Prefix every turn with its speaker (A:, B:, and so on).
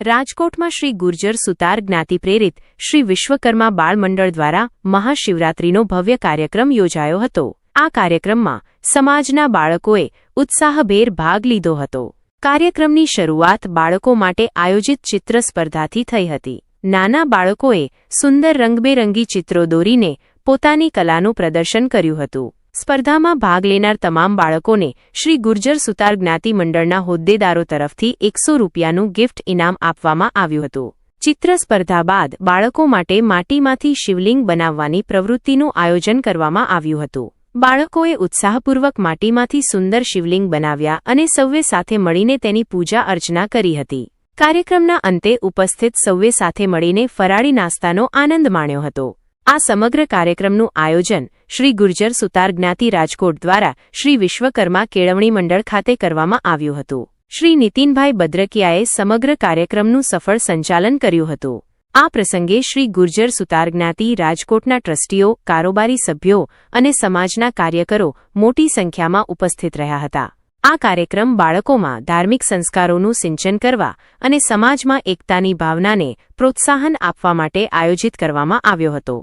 A: રાજકોટમાં શ્રી ગુર્જર સુતાર જ્ઞાતિ પ્રેરિત શ્રી વિશ્વકર્મા બાળ મંડળ દ્વારા મહાશિવરાત્રીનો ભવ્ય કાર્યક્રમ યોજાયો હતો. આ કાર્યક્રમમાં સમાજના બાળકોએ ઉત્સાહભેર ભાગ લીધો હતો. કાર્યક્રમની શરૂઆત બાળકો માટે આયોજિત ચિત્ર સ્પર્ધાથી થઈ હતી. નાના બાળકોએ સુંદર રંગબેરંગી ચિત્રો દોરીને પોતાની કલાનું પ્રદર્શન કર્યું હતું. સ્પર્ધામાં ભાગ લેનાર તમામ બાળકોને શ્રી ગુર્જર સુતાર જ્ઞાતિ મંડળના હોદ્દેદારો તરફથી એકસો રૂપિયાનું ગિફ્ટ ઇનામ આપવામાં આવ્યું હતું. ચિત્ર સ્પર્ધા બાદ બાળકો માટે માટીમાંથી શિવલિંગ બનાવવાની પ્રવૃત્તિનું આયોજન કરવામાં આવ્યું હતું. બાળકોએ ઉત્સાહપૂર્વક માટીમાંથી સુંદર શિવલિંગ બનાવ્યા અને સૌએ સાથે મળીને તેની પૂજા અર્ચના કરી હતી. કાર્યક્રમના અંતે ઉપસ્થિત સૌએ સાથે મળીને ફરાળી નાસ્તાનો આનંદ માણ્યો હતો. આ સમગ્ર કાર્યક્રમનું આયોજન શ્રી ગુર્જર સુતાર જ્ઞાતિ રાજકોટ દ્વારા શ્રી વિશ્વકર્મા કેળવણી મંડળ ખાતે કરવામાં આવ્યું હતું. શ્રી નીતિનભાઈ બદ્રકિયાએ સમગ્ર કાર્યક્રમનું સફળ સંચાલન કર્યું હતું. આ પ્રસંગે શ્રી ગુર્જર સુતાર જ્ઞાતિ રાજકોટના ટ્રસ્ટીઓ, કારોબારી સભ્યો અને સમાજના કાર્યકરો મોટી સંખ્યામાં ઉપસ્થિત રહ્યા હતા. આ કાર્યક્રમ બાળકોમાં ધાર્મિક સંસ્કારોનું સિંચન કરવા અને સમાજમાં એકતાની ભાવનાને પ્રોત્સાહન આપવા માટે આયોજિત કરવામાં આવ્યો હતો.